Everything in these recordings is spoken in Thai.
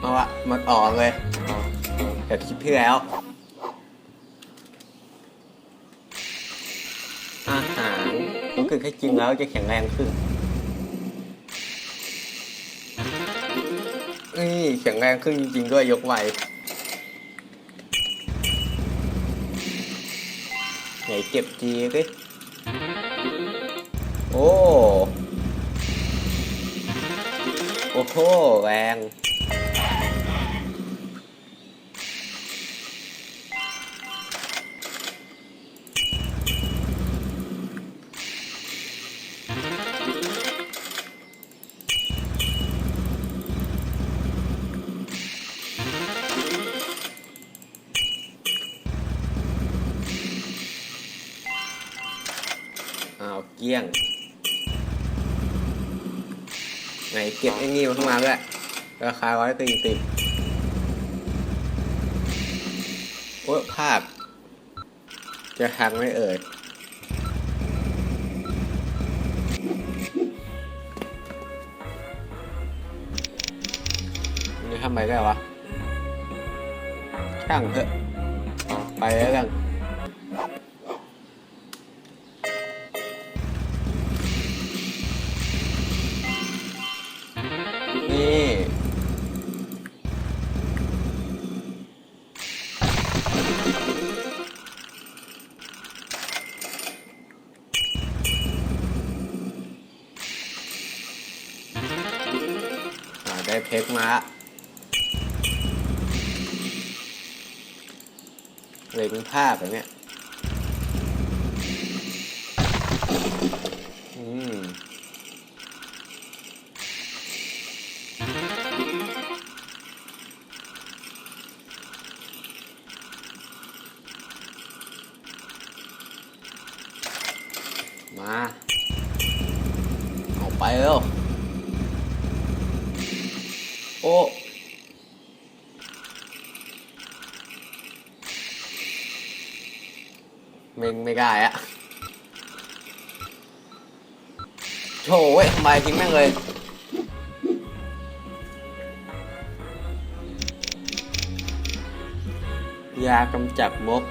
เอาอะมันออกเลยเดี๋ยวคลิปที่แล้ว อาหารรู้สึกให้กินแล้วจะแข็งแรงขึ้น นี่แข็งแรงขึ้นจริงๆด้วยยกไหวไหนเก็บจีดิโอ้ โอ้โห แรง กี้ยง ไหนเก็บไอ้นี่มาข้างมาด้วยราคาร้อยตีติบโอ้ภาพ จะทังไม่เอ่ยนี่ทำไมได้วะ ช่างเถอะ ไปแล้วกัน เพชรมาเลยเป็นภาพแบบเนี้ย เมงไม่ได้อะโถเว้ยทำไมทิ้งแม่งเลยยากำจัดมก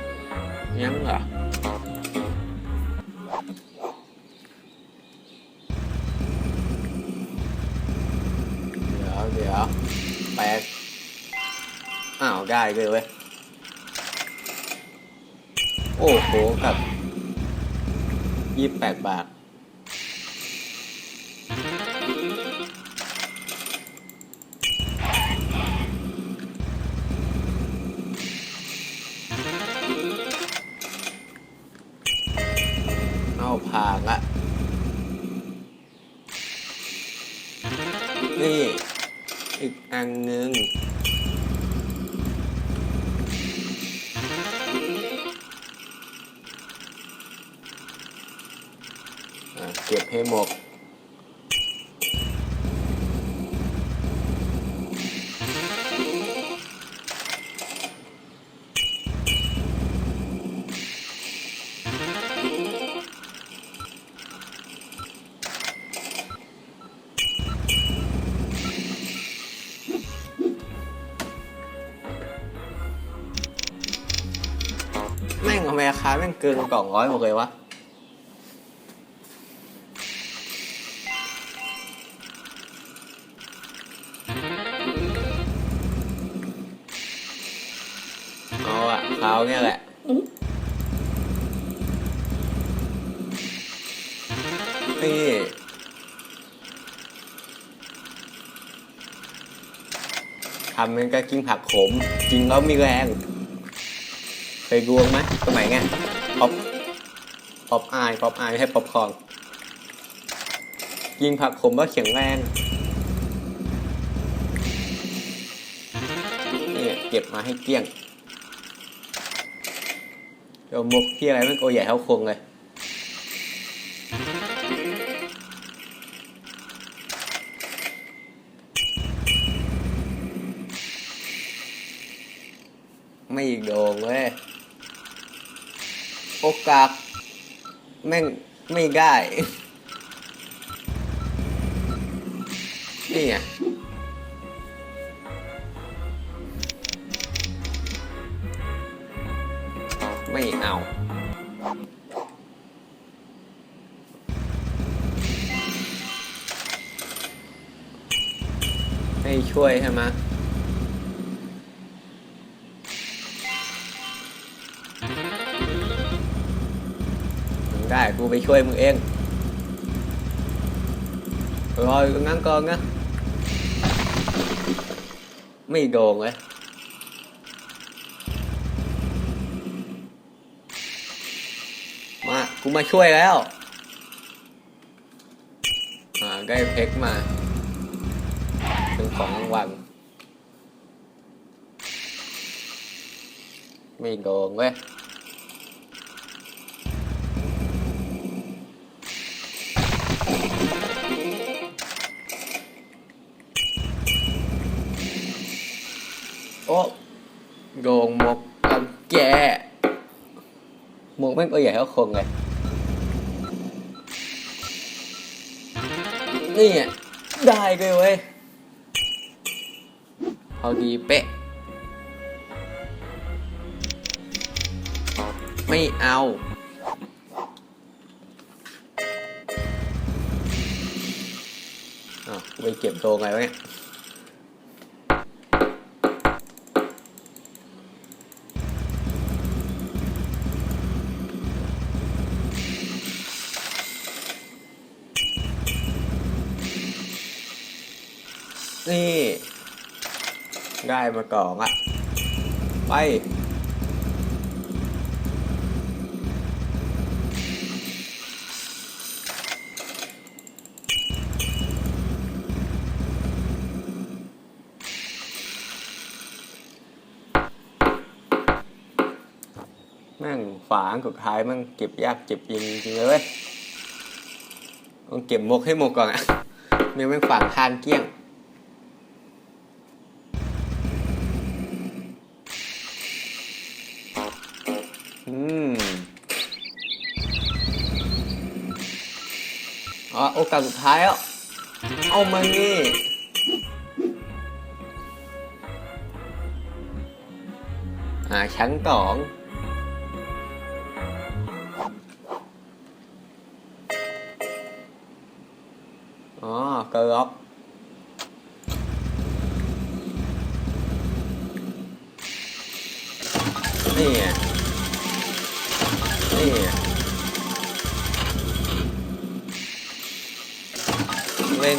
ยังเหรอเดี๋ยวเดี๋ยวแปดอ้าว ได้เลยเว้ย โอ้โหกับยี่บแปดบาท เอาผ่านละ นี่ อีกอันหนึ่ง ห้หมดแม่งทำไมราคาแม่งเกินกล่องร้อยหมดเลยวะ เขาเนี่ยแหละ นี่ ทำมันก็กินผักขม กินแล้วมีแรง เคยรวงไหมสมัยไงป๊อปป๊อปอายป๊อปอายไม่ให้ป๊อปคอร์นยิงผักขมว่าเขียงแรงนี่เก็บมาให้เกลี้ยง เดี๋ยวมุกที่อะไรไม่โกใหญ่เท่าคงเลยไม่อีกโดงเว้ย โอกาสแม่งไม่ได้ นี่ไง ช่วยใช่ไหมมึงได้กูไปช่วยมึงเองรออยู่ตรงนั้นก่อนนะไม่โดนเลยมากูมาช่วยแล้ว อ่า ได้เพชรมา เป็นของรางวัลไม่โดนเว้ยโอ้โดงหมกกับแกหมกแม่งตัวใหญ่เท่าคนเลยนี่ได้เลยเว้ย พอดีเป๊ะ ไม่เอา อ้าวไปเก็บโตไงวะเนี่ย ได้มาก่อนอะไป แม่งฝาอันสุดท้ายแมันเก็บยากเก็บยิงจริงเลยเว้ยต้องเก็บมกให้หมกก่อนอะไม่งั้นแม่งฝางทานเกี้ยงาสสุดท้ายแล้ว เอามานี่อ่าชั้นสองอ๋อเกลือบนี่นี่ เก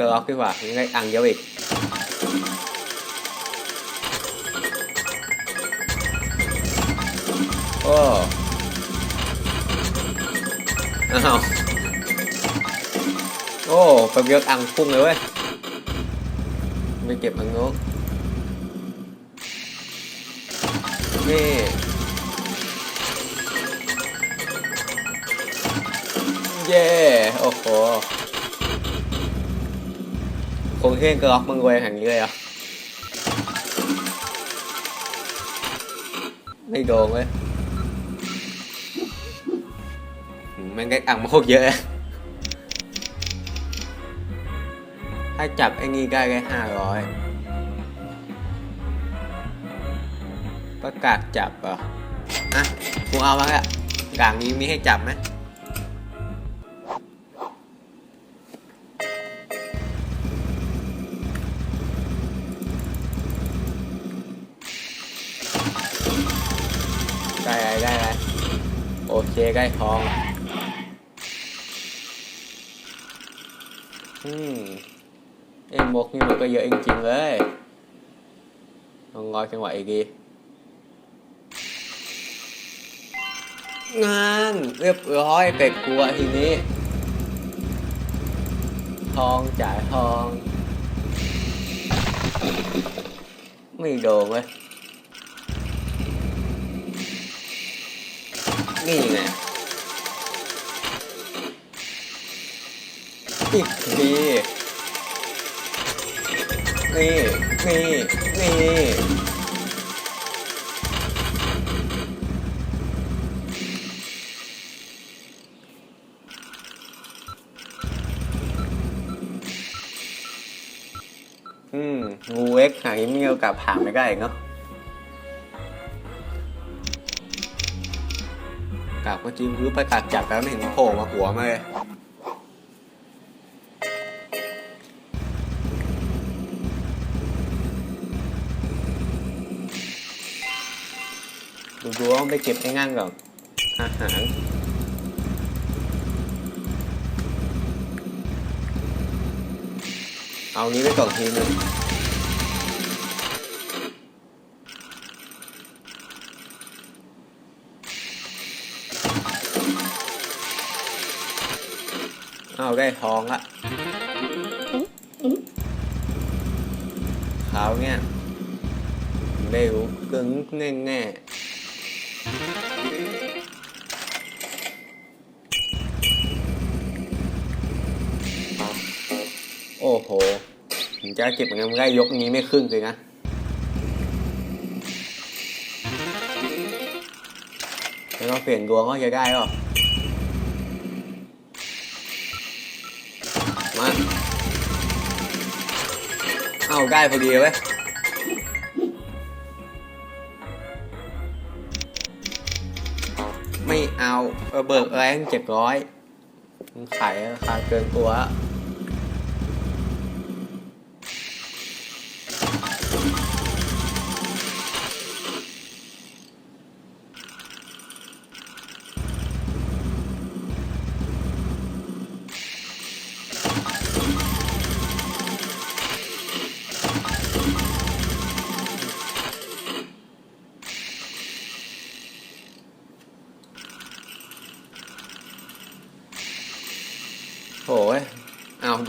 ลือบดีกว่ายังไงอังเยอะอีกโอ้อ้าวโอ้ไปเย อะอังพุ่งเลยเว้ยไปเก็บอังโน้นนี่เย่โอ้โหคงเท่งกระล็อกมึงรวยอย่งนี้เลยอะ ไม่โดนเว้ยอืมแมันก็อ่างมาโคกเยอะ ถ้าจับไอ้นี่ได้แค่ห้าร้อย ประกาศจับเหรออะกูเอามาละด่างนี้มีให้จับไหมได้ไรได้ไรโอเคได้ทอง อืม เอ็มมกนี่มันก็เยอะจริงๆเลยลองรอจังหวะอีกที งานเรียบร้อยเป็ดกลัวทีนี้ ทองจ่ายทอง ไม่โดนเว้ยนี่ไงอีกทีนี่นี่นี่ งูเอ็กหางนี้มีโอกาสผ่านไม่ได้อีกเนาะกลับมาจริงหรือไปกัดจับแล้วไม่เห็นโผล่มาหัวมาเลยดูดูว่าไปเก็บให้ง่างก่อนอาหารเอานี้ไปก่อนทีนึง เอาได้ทองละขาวเนี่ยได้รู้กึ่งแง่แง่โอ้โหถึงจะเก็บเงินได้ยกนี้ไม่ครึ่งเลยนะแล้วเปลี่ยนดวงก็จะได้หรอ ได้พอดีเว้ยไม่เอาเบิดแรงเจ็ดร้อยขายราคาเกินตัว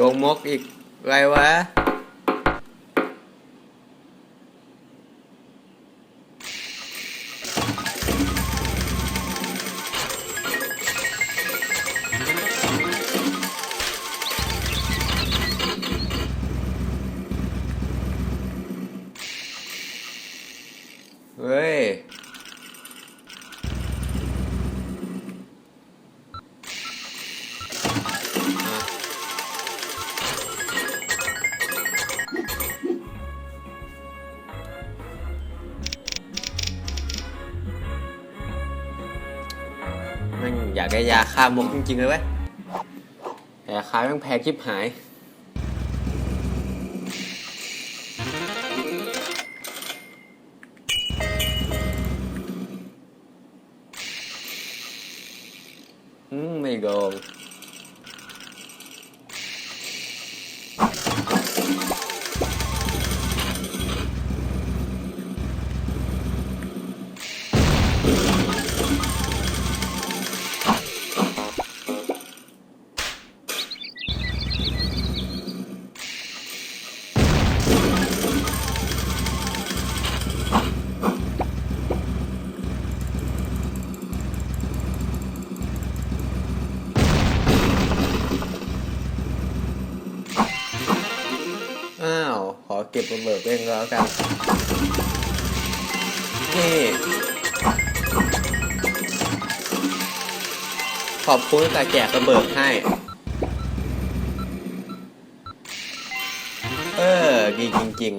เอาโดนมกอีกไรวะ ยากได้ยาฆ่ามกจริงๆเลยเว้ยแต่ขาคาแม่งแพงชิบหาย เก็บเองแล้วกัน นี่ขอบคุณแต่แจกระเบิดให้ เออ ดีจริง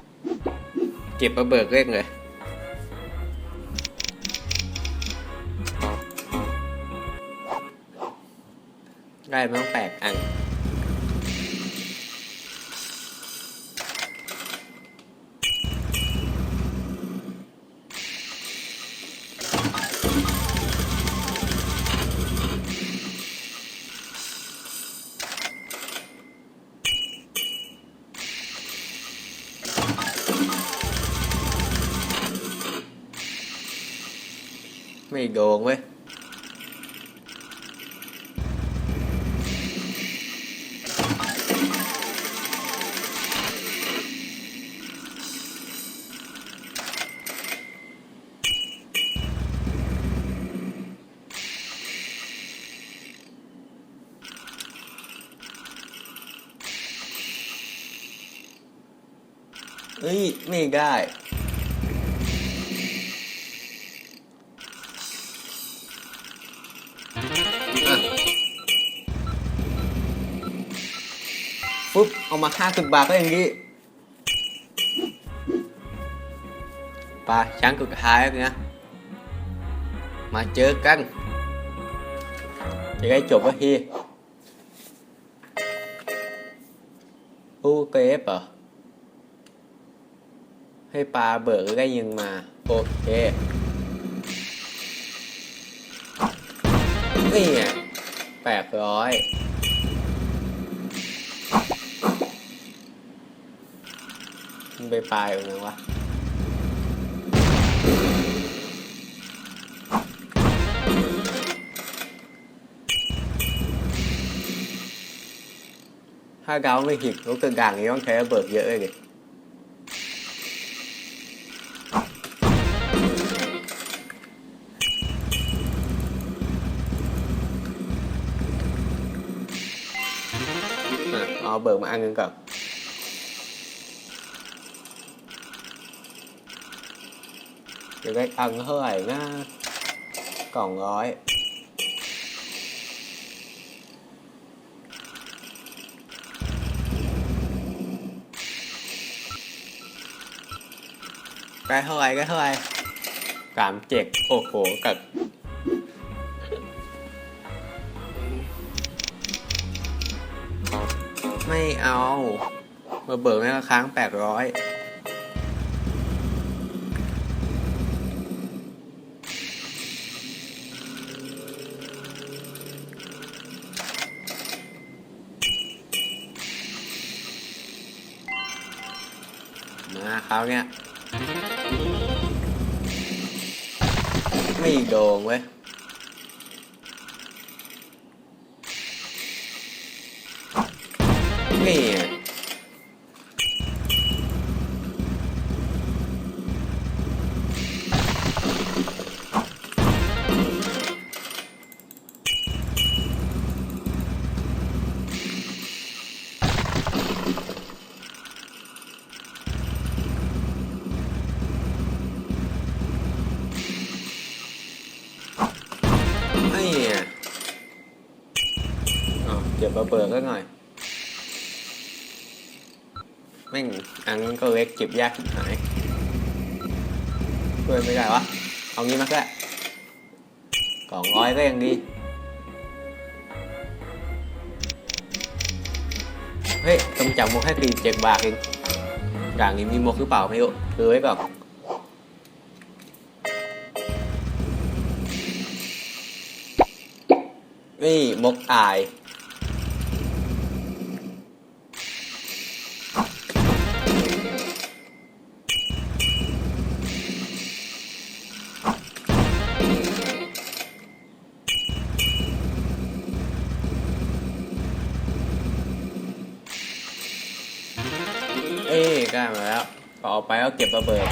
ๆ เก็บระเบิดเร่งเลยได้ไม่ต้องแปลกอัน เฮ้ยไม่ได้ปุ๊บ เอามาห้าสิบบาทก็อย่างนี้ปลาช้างสุดท้ายนะ มาเจอกัน จะได้จบก็ทีโอู้เกรฟเหรอ ให้ปลาเบิกได้ยิงมา โอเคนี่ไงแปดร้อยมันไปปลายอยู่นะวะถ้าเดาไม่ผิดลูกกระดังนี้ต้องใช้ระเบิดเยอะเลย ดิอะเอาเบิกมาอันหนึงก่อนจะามเจ็ดโอ้โหกับไม่เอามาเบิกแม่ละครั้งแปดร้อยมาคราวเนี้ยไม่โดนเว้ย นี่ ก็เล็กเก็บยากชิบหายช่วยไม่ได้วะ เอางี้มาก็ได้กล่องร้อยก็ยังดี เฮ้ยต้องจับมุกให้ตีเจ็ดบาทเองอย่างนี้มีมุกหรือเปล่าไม่รู้คือไว้ก่อนนี่มกอาย ก็เก็บระเบิด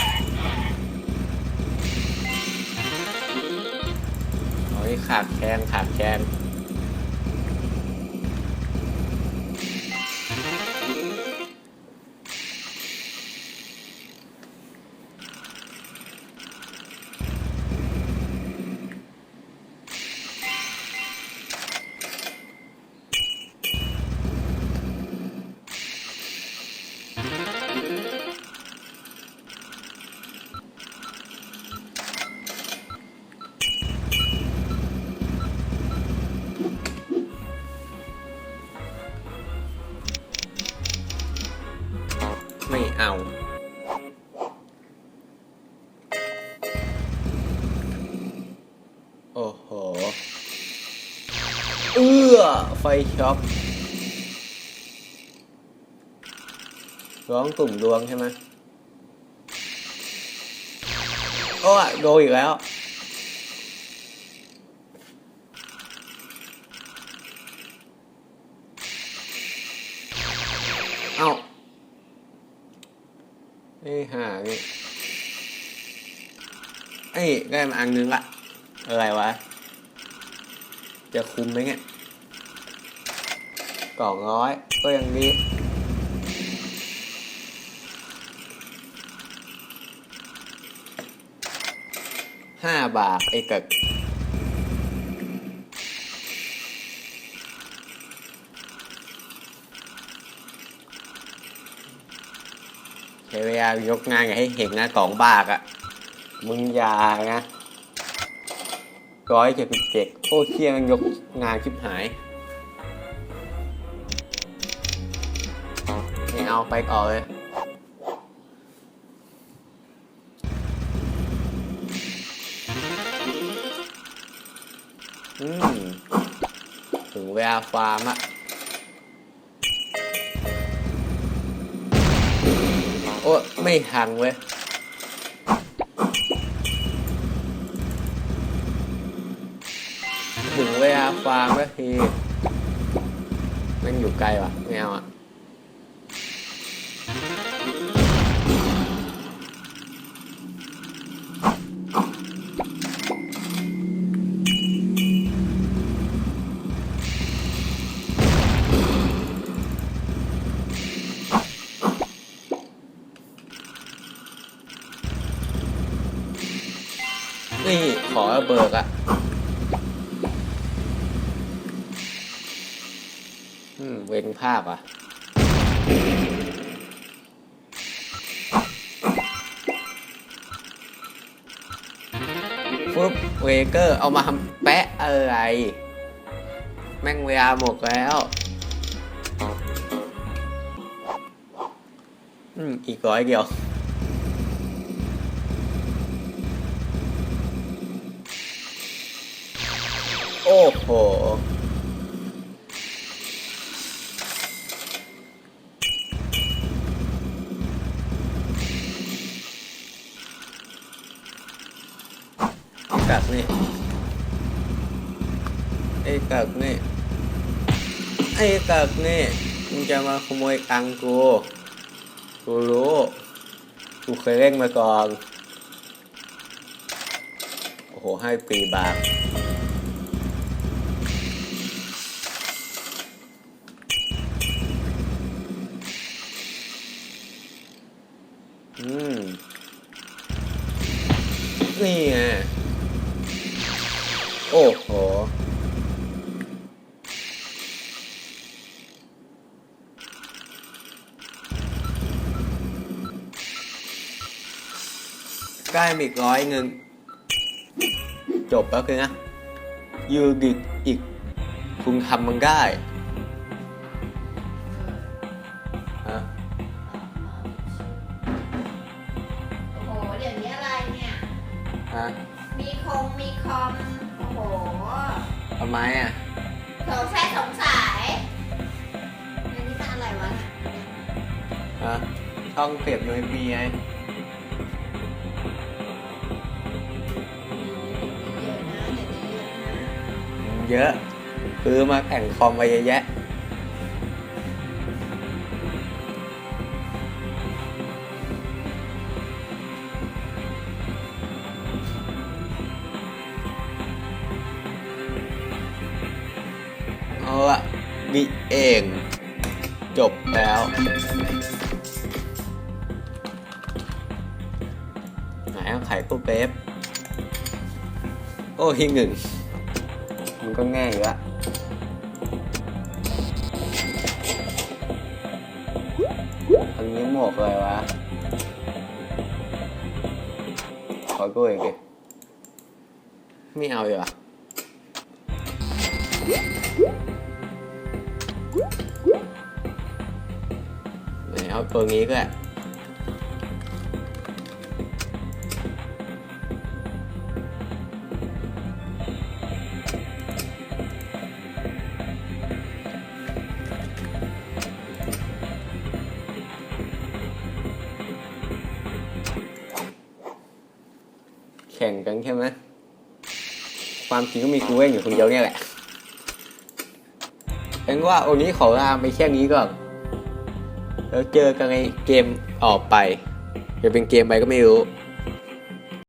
โอ้ยขาดแคลนขาดแคลน เอื้อไฟช็อปร้องตุ่มดวงใช่ไหมโอ้ยโดนอีกแล้ว เอ้าไอ้ห่านี่ไอ้ได้มาอันนึงละอะไรวะ จะคุ้มไหมเนี่ยกล่องร้อยก็ยังดีห้าบาทไอ้กักพยายายกงานอย่าให้เห็นนะกล่องบากอะมึงอย่านะ ร้อยเจ็ดสิบเจ็ดโอ้เคียมันยกงานชิบหายไม่เอาไปก่อเลยอืมถึงเวลาฟาร์มอะโอ้ไม่ทันเว้ย ฟาร์มก็ทีมันอยู่ไกลว่ะไม่เอาอะนี่ขอเบิกอะ เว้นภาพอะฟึบเวเกอร์ เอามาทำแปะอะไร แม่งเวลาหมดแล้ว อืม อีกร้อยเดียวโอ้โห ไอ้กักนี่ ไอ้กักนี่มึงจะมาขโมยตังกู กูรู้ กูเคยเล่นมาก่อน โอ้โห ให้ปีบาทอืม นี่ไงโอ้โห ใกล้มีอีกร้อยหนึ่งจบแล้วคือนะยูดิกอีกคุณทำมันได้ฮะโอ้โหเดี๋ยวนี้อะไรเนี่ย ฮะมีคงมีคอม โอ้โหทำไมอะสงสัยสงสัยอันนี้มันอะไรวะฮะช่องเสียบ USB ไง เยอะซื้อมาแข่งคอมไปเยอะแยะ เอาละมีเอง จบแล้วไหนเอาไข่ตู้เป๊ปโอ้ที่หนึ่ง ขอกูอีกดิไม่เอาอยู่อะไหนเอาตัวนี้ก็ ความจริงก็มีกูเองอยู่คนเดียวเนี่ยแหละเอ็งว่าวันนี้ขอลาไปแค่นี้ก่อน แล้วเจอกันในเกมออกไป จะเป็นเกมไปก็ไม่รู้